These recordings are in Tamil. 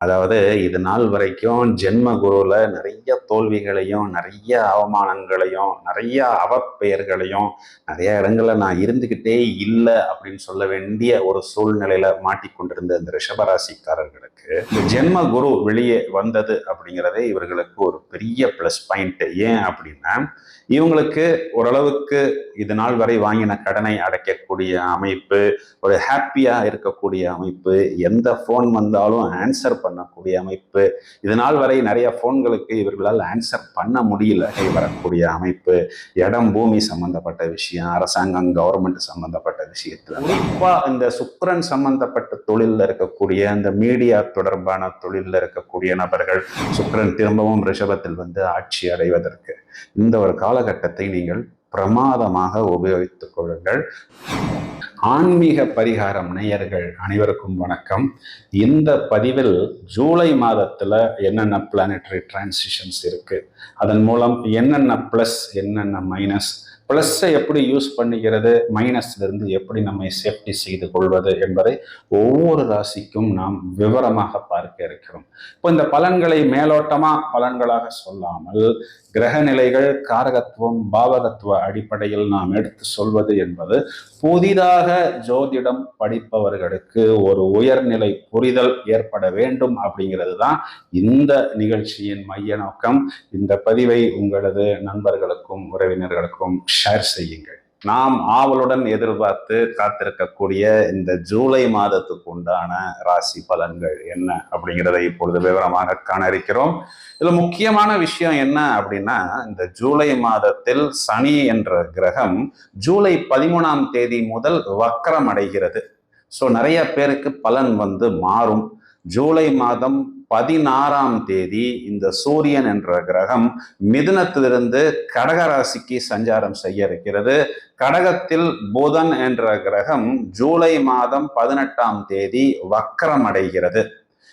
அதாவது இது நாள் வரைக்கும் ஜென்ம குருவில் நிறைய தோல்விகளையும் நிறைய அவமானங்களையும் நிறைய அவப்பெயர்களையும் நிறைய இடங்கள்ல நான் இருந்துக்கிட்டே இல்லை அப்படின்னு சொல்ல வேண்டிய ஒரு சூழ்நிலையில மாட்டிக்கொண்டிருந்த இந்த ரிஷபராசிக்காரர்களுக்கு இந்த ஜென்ம குரு வெளியே வந்தது அப்படிங்கிறதே இவர்களுக்கு ஒரு பெரிய ப்ளஸ் பாயிண்ட் ஏன் அப்படின்னா இவங்களுக்கு ஓரளவுக்கு இது நாள் வரை வாங்கின கடனை அடைக்கக்கூடிய அமைப்பு ஒரு ஹாப்பியாக இருக்கக்கூடிய அமைப்பு எந்த ஃபோன் வந்தாலும் ஆன்சர் பண்ணக்கூடிய அமைப்பு. இதனால் வரை நிறைய ஃபோன்களுக்கு இவர்களால் ஆன்சர் பண்ண முடியல. வரக்கூடிய அமைப்பு இடம் பூமி சம்பந்தப்பட்ட விஷயம் அரசாங்கம் கவர்மெண்ட் சம்பந்தப்பட்ட விஷயத்துல. குறிப்பா இந்த சுக்கரன் சம்பந்தப்பட்ட தொழிலில் இருக்கக்கூடிய இந்த மீடியா தொடர்பான தொழிலில் இருக்கக்கூடிய நபர்கள் சுக்கரன் திரும்பவும் ரிஷபத்தில் வந்து ஆட்சி அடைவதற்கு இந்த ஒரு காலகட்டத்தை நீங்கள் பிரமாதமாக உபயோகித்துக் கொள்ளுங்கள். ஆன்மீக பரிகாரம் நேயர்கள் அனைவருக்கும் வணக்கம். இந்த பதிவில் ஜூலை மாதத்துல என்னென்ன பிளானட்டரி டிரான்சிஷன்ஸ் இருக்கு அதன் மூலம் என்னென்ன ப்ளஸ் என்னென்ன மைனஸ் ப்ளஸ்ஸை எப்படி யூஸ் பண்ணிக்கிறது மைனஸ்லிருந்து எப்படி நம்மை சேஃப்டி செய்து கொள்வது என்பதை ஒவ்வொரு ராசிக்கும் நாம் விவரமாக பார்க்க இருக்கிறோம். இப்போ இந்த பலன்களை மேலோட்டமா பலன்களாக சொல்லாமல் கிரக நிலைகள் காரகத்துவம் பாவகத்துவ அடிப்படையில் நாம் எடுத்து சொல்வது என்பது புதிதாக ஜோதிடம் படிப்பவர்களுக்கு ஒரு உயர்நிலை புரிதல் ஏற்பட வேண்டும் அப்படிங்கிறது தான் இந்த நிகழ்ச்சியின் மைய நோக்கம். இந்த பதிவை உங்களது நண்பர்களுக்கும் உறவினர்களுக்கும் ஷேர் செய்யுங்கள். நாம் ஆவலுடன் எதிர்பார்த்து காத்திருக்கக்கூடிய இந்த ஜூலை மாதத்துக்கு உண்டான ராசி பலன்கள் என்ன அப்படிங்கிறத இப்பொழுது விவரமாக காண இருக்கிறோம் இதுல முக்கியமான விஷயம் என்ன அப்படின்னா இந்த ஜூலை மாதத்தில் சனி என்ற கிரகம் ஜூலை பதிமூணாம் தேதி முதல் வக்கரம் அடைகிறது. ஸோ நிறைய பேருக்கு பலன் வந்து மாறும். ஜூலை மாதம் பதினாறாம் தேதி இந்த சூரியன் என்ற கிரகம் மிதுனத்திலிருந்து கடக ராசிக்கு சஞ்சாரம் செய்ய இருக்கிறது. கடகத்தில் புதன் என்ற கிரகம் ஜூலை மாதம் பதினெட்டாம் தேதி வக்கரம் அடைகிறது.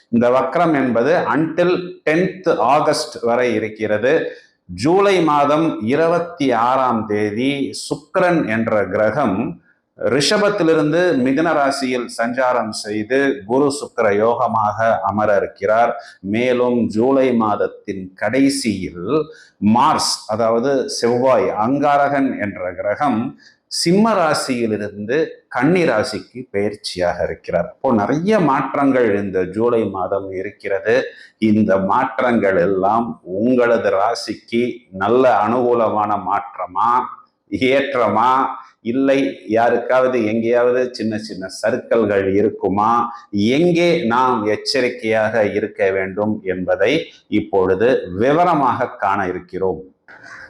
இந்த வக்கரம் என்பது அன்டில் டென்த் ஆகஸ்ட் வரை இருக்கிறது. ஜூலை மாதம் இருபத்தி ஆறாம் தேதி சுக்கரன் என்ற கிரகம் ரிஷபத்திலிருந்து மிதன ராசியில் சஞ்சாரம் செய்து குரு சுக்கர யோகமாக அமர இருக்கிறார் மேலும் ஜூலை மாதத்தின் கடைசியில் மார்ஸ் அதாவது செவ்வாய் அங்காரகன் என்ற கிரகம் சிம்ம ராசியிலிருந்து கன்னி ராசிக்கு பயிற்சியாக இருக்கிறார். இப்போ நிறைய மாற்றங்கள் இந்த ஜூலை மாதம் இருக்கிறது. இந்த மாற்றங்கள் எல்லாம் உங்களது ராசிக்கு நல்ல அனுகூலமான மாற்றமா? ஏற்றமா? இல்லை யாருக்காவது எங்கேயாவது சின்ன சின்ன சர்க்கல்கள் இருக்குமா? எங்கே நாம் எச்சரிக்கையாக இருக்க வேண்டும் என்பதை இப்பொழுது விவரமாக காண இருக்கிறோம்.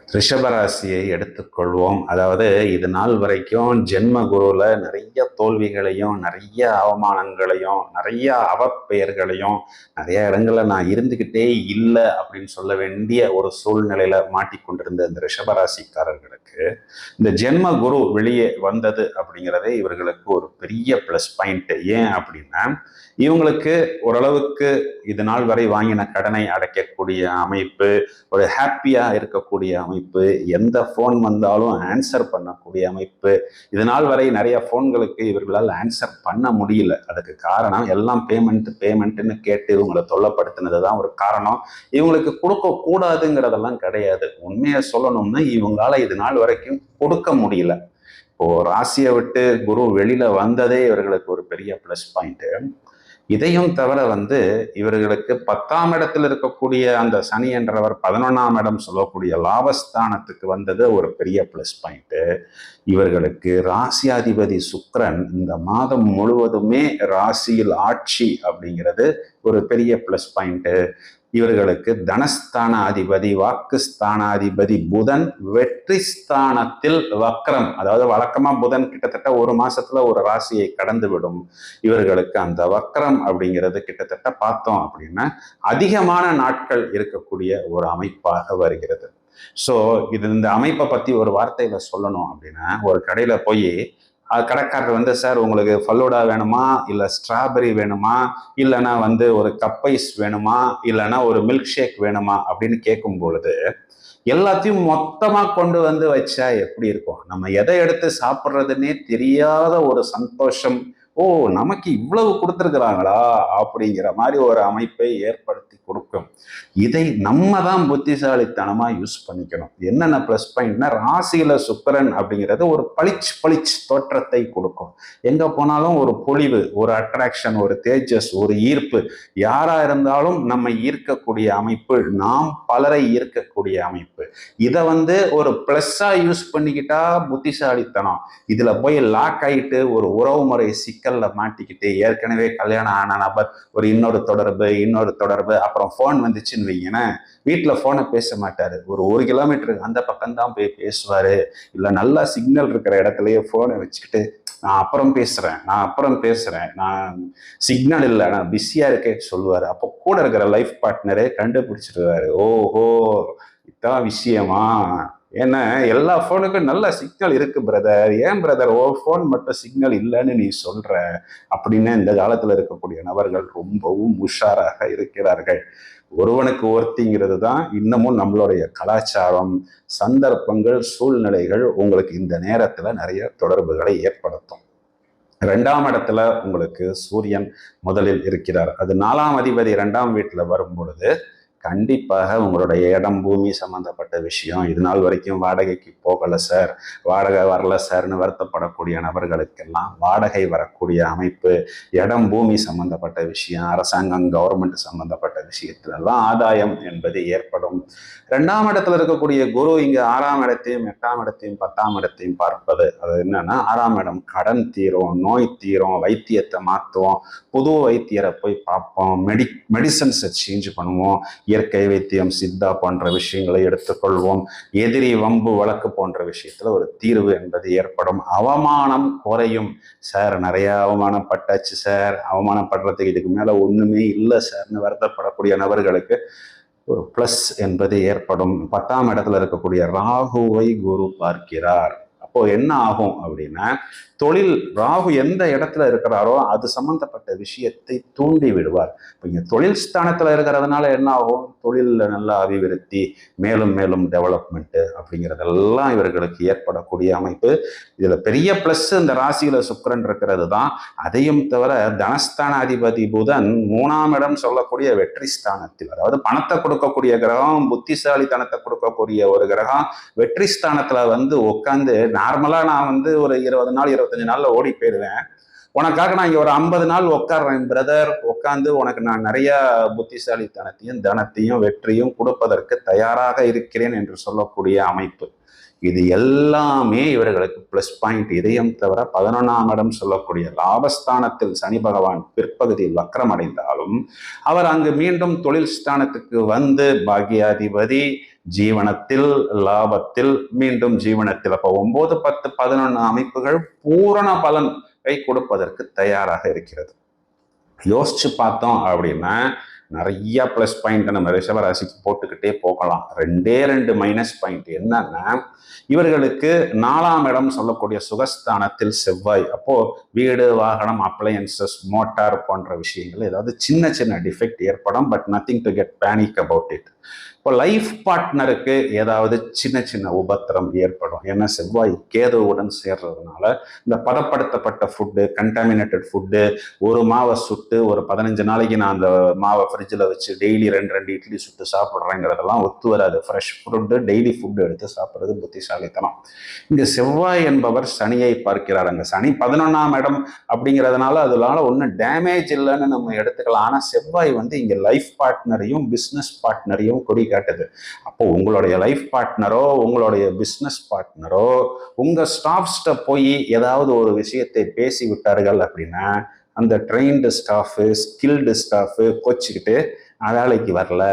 ரிஷபராசியை எடுத்துக்கொள்வோம். அதாவது இது நாள் வரைக்கும் ஜென்ம குருவில் நிறைய தோல்விகளையும் நிறைய அவமானங்களையும் நிறைய அவப்பெயர்களையும் நிறைய இடங்களில் நான் இருந்துக்கிட்டே இல்லை அப்படின்னு சொல்ல வேண்டிய ஒரு சூழ்நிலையில் மாட்டிக்கொண்டிருந்த இந்த ரிஷபராசிக்காரர்களுக்கு இந்த ஜென்ம குரு வெளியே வந்தது அப்படிங்கிறதே இவர்களுக்கு ஒரு பெரிய ப்ளஸ் பாயிண்ட் ஏன் அப்படின்னா இவங்களுக்கு ஓரளவுக்கு இது நாள் வரை வாங்கின கடனை அடைக்கக்கூடிய அமைப்பு ஒரு ஹாப்பியாக இருக்கக்கூடிய அமைப்பு அமைப்பு எந்த ஃபோன் வந்தாலும் ஆன்சர் பண்ணக்கூடிய அமைப்பு. இது நாள் வரை நிறைய ஃபோன்களுக்கு இவர்களால் ஆன்சர் பண்ண முடியல. அதுக்கு காரணம் எல்லாம் பேமெண்ட் பேமெண்ட்னு கேட்டு இவங்களை தொல்லப்படுத்தினது தான் ஒரு காரணம். இவங்களுக்கு கொடுக்க கூடாதுங்கிறதெல்லாம் கிடையாது. உண்மையை சொல்லணும்னா இவங்களால இது நாள் வரைக்கும் கொடுக்க முடியல. இப்போ ராசியை விட்டு குரு வெளியில வந்ததே இவர்களுக்கு ஒரு பெரிய ப்ளஸ் பாயிண்ட்டு இதையும் தவிர வந்து இவர்களுக்கு பத்தாம் இடத்தில் இருக்கக்கூடிய அந்த சனி என்றவர் பதினொன்றாம் இடம் சொல்லக்கூடிய லாபஸ்தானத்துக்கு வந்தது ஒரு பெரிய ப்ளஸ் பாயிண்ட்டு இவர்களுக்கு ராசியாதிபதி சுக்ரன் இந்த மாதம் முழுவதுமே ராசியில் ஆட்சி அப்படிங்கிறது ஒரு பெரிய ப்ளஸ் பாயிண்ட்டு இவர்களுக்கு தனஸ்தான வாக்கு வாக்குஸ்தானாதிபதி புதன் வெற்றி ஸ்தானத்தில் வக்ரம். அதாவது வழக்கமா புதன் கிட்டத்தட்ட ஒரு மாசத்துல ஒரு ராசியை கடந்து விடும் இவர்களுக்கு அந்த வக்ரம் அப்படிங்கிறது கிட்டத்தட்ட பார்த்தோம் அப்படின்னா அதிகமான நாட்கள் இருக்கக்கூடிய ஒரு அமைப்பாக வருகிறது. ஸோ இது இந்த அமைப்பை பத்தி ஒரு வார்த்தையில சொல்லணும் அப்படின்னா ஒரு கடையில போய் கடைக்காரர் வந்து சார் உங்களுக்கு ஃபல்லூடா வேணுமா? இல்லை ஸ்ட்ராபெரி வேணுமா? இல்லைன்னா வந்து ஒரு கப்பைஸ் வேணுமா? இல்லைன்னா ஒரு மில்க் ஷேக் வேணுமா? அப்படின்னு கேட்கும் பொழுது எல்லாத்தையும் மொத்தமாக கொண்டு வந்து வச்சா எப்படி இருக்கும்? நம்ம எதை எடுத்து சாப்பிட்றதுன்னே தெரியாத ஒரு சந்தோஷம் ஓ நமக்கு இவ்வளவு கொடுத்துருக்குறாங்களா? அப்படிங்கிற மாதிரி ஒரு அமைப்பை ஏற்படுத்தி கொடுக்கும். இதை நம்ம தான் புத்திசாலித்தனமாக யூஸ் பண்ணிக்கணும். என்னென்ன ப்ளஸ் பாயிண்ட்னா ராசியில் சுக்கரன் அப்படிங்கிறது ஒரு பளிச் பளிச் தோற்றத்தை கொடுக்கும். எங்கே போனாலும் ஒரு பொழிவு ஒரு அட்ராக்ஷன் ஒரு தேஜஸ் ஒரு ஈர்ப்பு. யாராக இருந்தாலும் நம்ம ஈர்க்கக்கூடிய அமைப்பு நாம் பலரை ஈர்க்கக்கூடிய அமைப்பு. இதை வந்து ஒரு ப்ளஸ்ஸாக யூஸ் பண்ணிக்கிட்டா புத்திசாலித்தனம். இதில் போய் லாக் ஆயிட்டு ஒரு உறவு முறை சிக்கல்ல மாட்டிக்கிட்டு ஏற்கனவே கல்யாணம் ஆன நபர் ஒரு இன்னொரு தொடர்பு இன்னொரு தொடர்பு அப்புறம் ஃபோன் வந்துச்சுன்னு வைங்கன்னா வீட்டில் ஃபோனை பேச மாட்டாரு. ஒரு ஒரு கிலோமீட்டருக்கு அந்த பக்கம் தான் போய் பேசுவாரு. இல்லை நல்லா சிக்னல் இருக்கிற இடத்துலயே ஃபோனை வச்சுக்கிட்டு நான் அப்புறம் பேசுறேன் நான் அப்புறம் பேசுறேன் நான் சிக்னல் இல்லை நான் பிஸியா இருக்கேன்னு சொல்லுவாரு. அப்போ கூட இருக்கிற லைஃப் பார்ட்னரே கண்டுபிடிச்சிருவாரு. ஓஹோ இதான் விஷயமா? ஏன்னா எல்லா ஃபோனுக்கும் நல்ல சிக்னல் இருக்கு பிரதர் ஏன் பிரதர் ஓ ஃபோன் மட்டும் சிக்னல் இல்லைன்னு நீ சொல்ற அப்படின்னு இந்த காலத்துல இருக்கக்கூடிய நபர்கள் ரொம்பவும் உஷாராக இருக்கிறார்கள். ஒருவனுக்கு ஒருத்திங்கிறது தான் இன்னமும் நம்மளுடைய கலாச்சாரம் சந்தர்ப்பங்கள் சூழ்நிலைகள் உங்களுக்கு இந்த நேரத்துல நிறைய தொடர்புகளை ஏற்படுத்தும். ரெண்டாம் இடத்துல உங்களுக்கு சூரியன் முதலில் இருக்கிறார். அது நாலாம் அதிபதி ரெண்டாம் வீட்டில் வரும் பொழுது கண்டிப்பாக உங்களுடைய இடம் பூமி சம்பந்தப்பட்ட விஷயம். இது நாள் வரைக்கும் வாடகைக்கு போகலை சார் வாடகை வரல சார்னு வருத்தப்படக்கூடிய நபர்களுக்கெல்லாம் வாடகை வரக்கூடிய அமைப்பு இடம் பூமி சம்பந்தப்பட்ட விஷயம் அரசாங்கம் கவர்மெண்ட் சம்பந்தப்பட்ட விஷயத்துலலாம் ஆதாயம் என்பது ஏற்படும். ரெண்டாம் இடத்துல இருக்கக்கூடிய குரு இங்கே ஆறாம் இடத்தையும் எட்டாம் இடத்தையும் பத்தாம் இடத்தையும் பார்ப்பது. அது என்னன்னா ஆறாம் இடம் கடன் தீரும் நோய் தீரும் வைத்தியத்தை மாற்றுவோம் புது வைத்தியரை போய் பார்ப்போம். மெடி மெடிசன்ஸை சேஞ்ச் பண்ணுவோம். இயற்கை வைத்தியம் சித்தா போன்ற விஷயங்களை எடுத்துக்கொள்வோம். எதிரி வம்பு வழக்கு போன்ற விஷயத்துல ஒரு தீர்வு என்பது ஏற்படும். அவமானம் குறையும். சார் நிறைய அவமானப்பட்டாச்சு சார். அவமானப்படுறதுக்கு இதுக்கு மேல ஒண்ணுமே இல்லை சார்னு வருத்தப்படக்கூடிய நபர்களுக்கு ஒரு ப்ளஸ் என்பது ஏற்படும். பத்தாம் இடத்துல இருக்கக்கூடிய ராகுவை குரு பார்க்கிறார். அப்போ என்ன ஆகும் அப்படின்னா தொழில் ராகு எந்த இடத்துல இருக்கிறாரோ அது சம்பந்தப்பட்ட விஷயத்தை தூண்டி விடுவார். இப்போ இங்கே தொழில் ஸ்தானத்தில் இருக்கிறதுனால என்ன ஆகும்? தொழிலில் நல்ல அபிவிருத்தி மேலும் மேலும் டெவலப்மெண்ட்டு அப்படிங்கிறதெல்லாம் இவர்களுக்கு ஏற்படக்கூடிய அமைப்பு. இதில் பெரிய ப்ளஸ் இந்த ராசியில் சுக்கரன் இருக்கிறது தான். அதையும் தவிர தனஸ்தான அதிபதி புதன் மூணாம் இடம் சொல்லக்கூடிய வெற்றி ஸ்தானத்தில் அதாவது பணத்தை கொடுக்கக்கூடிய கிரகம் புத்திசாலித்தனத்தை கொடுக்கக்கூடிய ஒரு கிரகம் வெற்றி ஸ்தானத்தில் வந்து உட்காந்து நான் நார்மலாக நான் வந்து ஒரு இருபது நாள் இருபத்தஞ்சு நாளில் ஓடி போயிடுவேன் உனக்காக நான் இங்கே ஒரு ஐம்பது நாள் உட்காடுறேன் பிரதர் உட்காந்து உனக்கு நான் நிறைய புத்திசாலித்தனத்தையும் தனத்தையும் வெற்றியும் கொடுப்பதற்கு தயாராக இருக்கிறேன் என்று சொல்லக்கூடிய அமைப்பு. இது எல்லாமே இவர்களுக்கு ப்ளஸ் பாயிண்ட் இதயம் தவிர பதினொன்றாம் இடம் சொல்லக்கூடிய லாபஸ்தானத்தில் சனி பகவான் பிற்பகுதியில் வக்கரம் அடைந்தாலும் அவர் அங்கு மீண்டும் தொழில் ஸ்தானத்துக்கு வந்து பாக்யாதிபதி ஜீவனத்தில் லாபத்தில் மீண்டும் ஜீவனத்தில் அப்போ ஒன்பது பத்து பதினொன்று அமைப்புகள் பூரண பலனை கொடுப்பதற்கு தயாராக இருக்கிறது. யோசிச்சு பார்த்தோம் அப்படின்னா நிறைய ப்ளஸ் பாயிண்ட் நம்ம ரிஷபராசிக்கு போட்டுக்கிட்டே போகலாம். ரெண்டே ரெண்டு மைனஸ் பாயிண்ட் என்னன்னா இவர்களுக்கு நாலாம் இடம் சொல்லக்கூடிய சுகஸ்தானத்தில் செவ்வாய். அப்போ வீடு வாகனம் அப்ளையன்சஸ் மோட்டார் போன்ற விஷயங்கள் ஏதாவது சின்ன சின்ன டிஃபெக்ட் ஏற்படும் but nothing to get panic about it இப்போ லைஃப் பார்ட்னருக்கு ஏதாவது சின்ன சின்ன உபத்திரம் ஏற்படும். ஏன்னா செவ்வாய் கேதுவுடன் சேர்றதுனால இந்த பதப்படுத்தப்பட்ட ஃபுட்டு கண்டாமினேட்டட் ஃபுட்டு ஒரு மாவை சுட்டு ஒரு பதினஞ்சு நாளைக்கு நான் அந்த மாவை ஃப்ரிட்ஜில் வச்சு டெய்லி ரெண்டு ரெண்டு இட்லி சுட்டு சாப்பிட்றேங்கிறதெல்லாம் ஒத்து வராது. ஃப்ரெஷ் ஃபுட்டு டெய்லி ஃபுட்டு எடுத்து சாப்பிட்றது புத்திசாலித்தனம். இங்கே செவ்வாய் என்பவர் சனியை பார்க்கிறார். அங்கே சனி பதினொன்றாம் இடம் அப்படிங்கிறதுனால அதனால ஒன்றும் டேமேஜ் இல்லைன்னு நம்ம எடுத்துக்கலாம். ஆனால் செவ்வாய் வந்து இங்கே லைஃப் பார்ட்னரையும் பிஸ்னஸ் பார்ட்னரையும் கொடி காட்டுது. அப்போ உங்களுடைய லைஃப் பார்ட்னரோ உங்களுடைய பிஸ்னஸ் பார்ட்னரோ உங்கள் ஸ்டாஃப்ஸ்ட போய் ஏதாவது ஒரு விஷயத்தை பேசி விட்டார்கள் அப்படின்னா அந்த ட்ரெயின்டு ஸ்டாஃபு ஸ்கில்டு ஸ்டாஃபு கோச்சிக்கிட்டு நான் வேலைக்கு வரல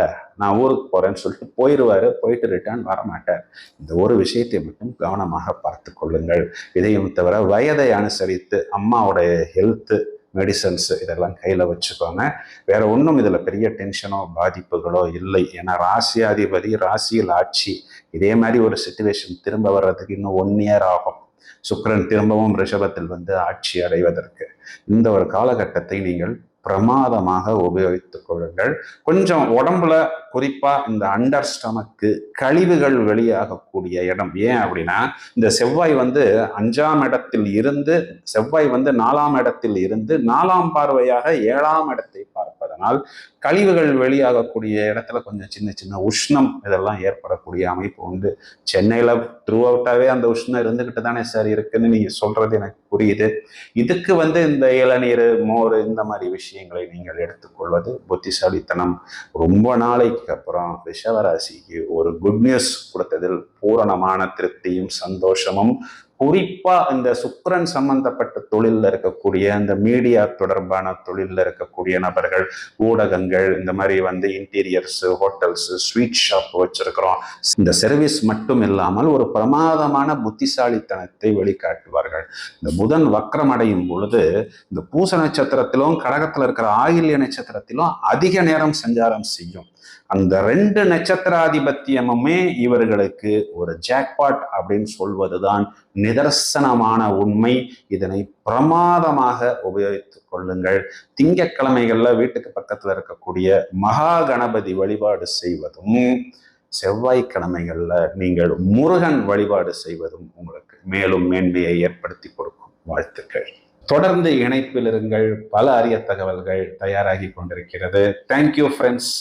நான் ஊருக்கு போகிறேன்னு சொல்லிட்டு போயிடுவாரு போயிட்டு ரிட்டர்ன் வரமாட்டார். இந்த ஒரு விஷயத்தை மட்டும் கவனமாக பார்த்து கொள்ளுங்கள். இதையும் தவிர வயதை அனுசரித்து அம்மாவுடைய ஹெல்த்து மெடிசன்ஸ் இதெல்லாம் கையில் வச்சுக்கோங்க. வேற ஒன்றும் இதில் பெரிய டென்ஷனோ பாதிப்புகளோ இல்லை. ஏன்னா ராசியாதிபதி ராசியில் ஆட்சி இதே மாதிரி ஒரு சுச்சுவேஷன் திரும்ப வர்றதுக்கு இன்னும் ஒன் இயர் ஆகும். சுக்கரன் திரும்பவும் ரிஷபத்தில் வந்து ஆட்சி அடைவதற்கு. இந்த ஒரு காலகட்டத்தை நீங்கள் பிரமாதமாக உபயோகித்துக் கொள்ளுங்கள். கொஞ்சம் உடம்புல குறிப்பா இந்த அண்டர் ஸ்டமக்கு கழிவுகள் வெளியாகக்கூடிய இடம். ஏன் அப்படின்னா இந்த செவ்வாய் வந்து அஞ்சாம் இடத்தில் இருந்து செவ்வாய் வந்து நாலாம் இடத்தில் இருந்து நாலாம் பார்வையாக ஏழாம் இடத்தை ஆனால் கழிவுகள் வெளியாகக்கூடிய இடத்துல கொஞ்சம் சின்ன சின்ன உஷ்ணம் இதெல்லாம் ஏற்படக்கூடிய அமைப்பு உண்டு. சென்னையில் த்ரூ அவுட்டாகவே அந்த உஷ்ணம் இருந்துக்கிட்டு தானே சார் இருக்குன்னு நீங்கள் சொல்கிறது எனக்கு புரியுது. இதுக்கு வந்து இந்த இளநீர் மோர் இந்த மாதிரி விஷயங்களை நீங்கள் எடுத்துக்கொள்வது புத்திசாலித்தனம். ரொம்ப நாளைக்கு அப்புறம் ரிஷவராசிக்கு ஒரு குட் நியூஸ் கொடுத்ததில் பூரணமான திருப்தியும் சந்தோஷமும் குறிப்பா இந்த சுக்கரன் சம்பந்தப்பட்ட தொழில்ல இருக்கக்கூடிய இந்த மீடியா தொடர்பான தொழில்ல இருக்கக்கூடிய நபர்கள் ஊடகங்கள் இந்த மாதிரி வந்து இன்டீரியர்ஸ் ஹோட்டல்ஸ் ஸ்வீட் ஷாப் வச்சிருக்கிறோம். இந்த சர்வீஸ் மட்டும் இல்லாமல் ஒரு பிரமாதமான புத்திசாலித்தனத்தை வெளிக்காட்டுவார்கள். இந்த புதன் வக்ரம் அடையும் பொழுது இந்த பூச நட்சத்திரத்திலும் கடகத்துல இருக்கிற ஆயில்ய நட்சத்திரத்திலும் அதிக நேரம் சஞ்சாரம் செய்யும். அந்த ரெண்டு நட்சத்திராதிபத்தியமுமே இவர்களுக்கு ஒரு ஜாக்பாட் அப்படின்னு சொல்வதுதான் நிதர்சனமான உண்மை. இதனை பிரமாதமாக உபயோகித்துக் கொள்ளுங்கள். திங்கட்கிழமைகள்ல வீட்டுக்கு பக்கத்துல இருக்கக்கூடிய மகா கணபதி வழிபாடு செய்வதும் செவ்வாய்க்கிழமைகள்ல நீங்கள் முருகன் வழிபாடு செய்வதும் உங்களுக்கு மேலும் மேன்மையை ஏற்படுத்தி கொடுக்கும். வாழ்த்துக்கள். தொடர்ந்து இணைப்பில் இருங்கள். பல அரிய தகவல்கள் தயாராகி கொண்டிருக்கிறது. Thank you friends